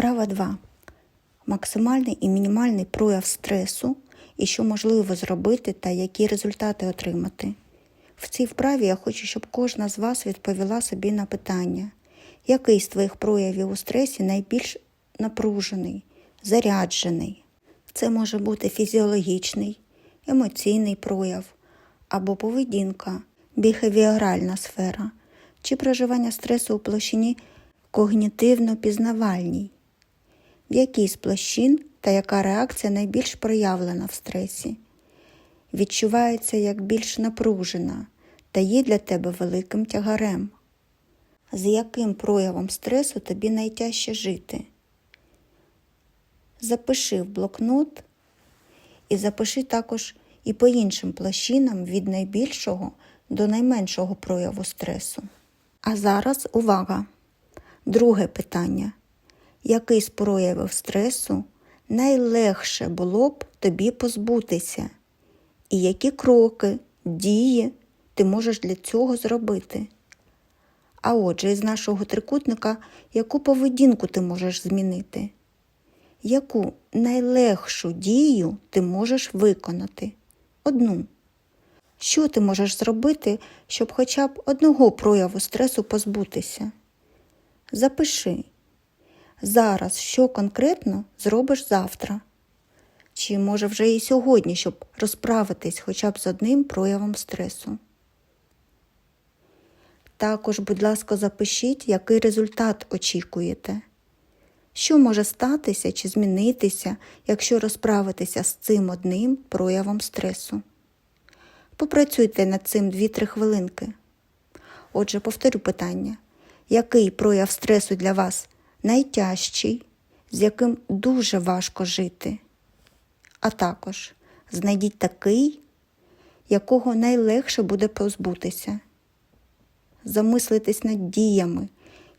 Вправа 2. Максимальний і мінімальний прояв стресу і що можливо зробити та які результати отримати. В цій вправі я хочу, щоб кожна з вас відповіла собі на питання, який з твоїх проявів у стресі найбільш напружений, заряджений. Це може бути фізіологічний, емоційний прояв або поведінка, біхевіоральна сфера чи проживання стресу у площині когнітивно-пізнавальній. В якій з площин та яка реакція найбільш проявлена в стресі, відчувається як більш напружена та є для тебе великим тягарем. З яким проявом стресу тобі найтяжче жити? Запиши в блокнот і запиши також і по іншим площинам від найбільшого до найменшого прояву стресу. А зараз увага! Друге питання. Який з проявів стресу найлегше було б тобі позбутися? І які кроки, дії ти можеш для цього зробити? А отже, із нашого трикутника, яку поведінку ти можеш змінити? Яку найлегшу дію ти можеш виконати? Одну. Що ти можеш зробити, щоб хоча б одного прояву стресу позбутися? Запиши. Зараз що конкретно зробиш завтра? Чи може вже і сьогодні, щоб розправитись хоча б з одним проявом стресу? Також, будь ласка, запишіть, який результат очікуєте. Що може статися чи змінитися, якщо розправитися з цим одним проявом стресу? Попрацюйте над цим 2-3 хвилинки. Отже, повторю питання: який прояв стресу для вас найтяжчий, з яким дуже важко жити? А також знайдіть такий, якого найлегше буде позбутися. Замислитесь над діями,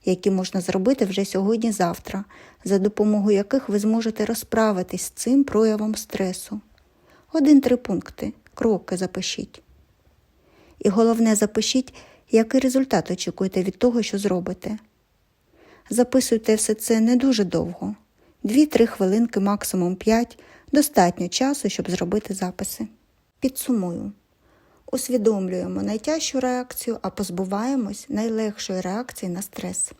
які можна зробити вже сьогодні-завтра, за допомогою яких ви зможете розправитись з цим проявом стресу. Один-три пункти, кроки запишіть. І головне, запишіть, який результат очікуєте від того, що зробите. Записуйте все це не дуже довго. 2-3 хвилинки, максимум 5, достатньо часу, щоб зробити записи. Підсумую. Усвідомлюємо найтяжчу реакцію, а позбуваємось найлегшої реакції на стрес.